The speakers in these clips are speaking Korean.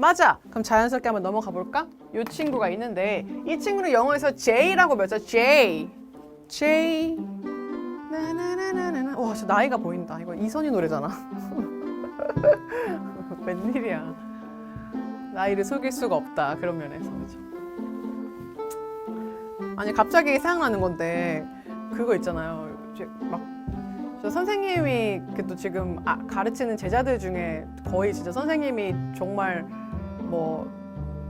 맞아. 그럼 자연스럽게 한번 넘어가 볼까? 이 친구가 있는데 이 친구는 영어에서 J라고 배웠죠. J. J. 나나나나나. 와, 저 나이가 보인다. 이거 이선희 노래잖아. 웬일이야. 나이를 속일 수가 없다. 그런 면에서 그죠. 아니 갑자기 생각나는 건데 그거 있잖아요. 이제 막. 저 선생님이 그 또 지금 아, 가르치는 제자들 중에 거의 진짜 선생님이 정말 뭐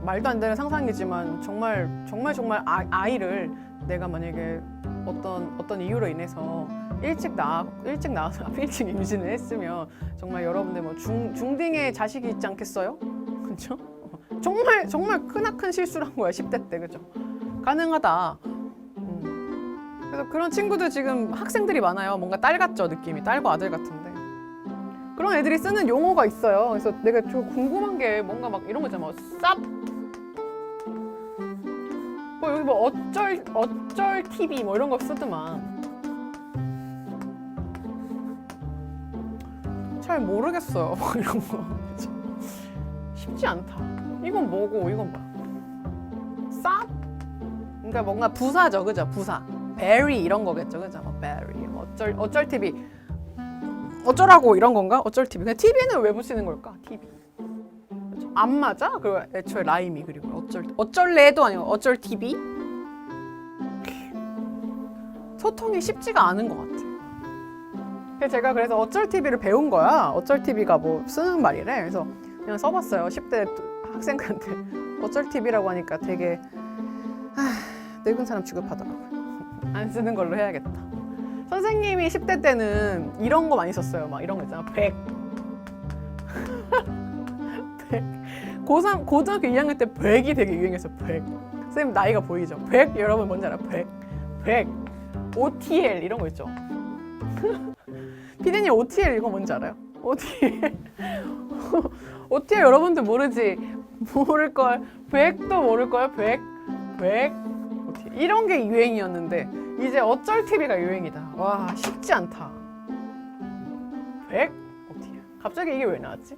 말도 안 되는 상상이지만 정말 정말 정말 아, 아이를 내가 만약에 어떤 어떤 이유로 인해서 일찍 나 일찍 나와서 일찍 임신을 했으면 정말 여러분들 뭐 중 중딩의 자식이 있지 않겠어요? 그렇죠? 정말 정말 크나큰 실수를 한 거야 10대 때 그죠? 가능하다. 음. 그래서 그런 친구들 지금 학생들이 많아요. 뭔가 딸 같죠 느낌이 딸과 아들 같은데 그런 애들이 쓰는 용어가 있어요. 그래서 내가 좀 궁금한 게 뭔가 막 이런 거 있잖아. 뭐 쌉. 뭐 여기 뭐 어쩔 어쩔 TV 뭐 이런 거 쓰더만. 잘 모르겠어요. 뭐 이런 거. 쉽지 않다. 이건 뭐고 이건 뭐야? 쌉? 그러니까 뭔가 부사죠, 그죠? 부사. 베리 이런 거겠죠, 그죠? 뭐 베리, 뭐 어쩔 어쩔 TV. 어쩌라고 이런 건가? 어쩔 TV. 근데 TV는 왜 붙이는 걸까? TV. 그죠? 안 맞아? 그 애초에 라임이 그리고 어쩔 어쩔래도 아니고 어쩔 TV. 소통이 쉽지가 않은 것 같아. 제가 그래서 어쩔 TV를 배운 거야. 어쩔 TV가 뭐 쓰는 말이래. 그래서 그냥 써봤어요. 10대 학생한테 어쩔 TV라고 하니까 되게 아, 늙은 사람 취급하더라고요. 안 쓰는 걸로 해야겠다. 선생님이 10대 때는 이런 거 많이 썼어요. 막 이런 거 있잖아. 100. 100. 고3, 고등학교 2학년 때 100이 되게 유행했어. 100. 선생님 나이가 보이죠? 100 여러분 뭔지 알아? 100. 100. OTL 이런 거 있죠. 피디님 OTL 이거 뭔지 알아요? OTL. OTL 여러분들 모르지? 모를 걸. 100도 모를 걸. 100. 100. 이런 게 유행이었는데 이제 어쩔 TV가 유행이다. 와 쉽지 않다. 100 OTL. 갑자기 이게 왜 나왔지?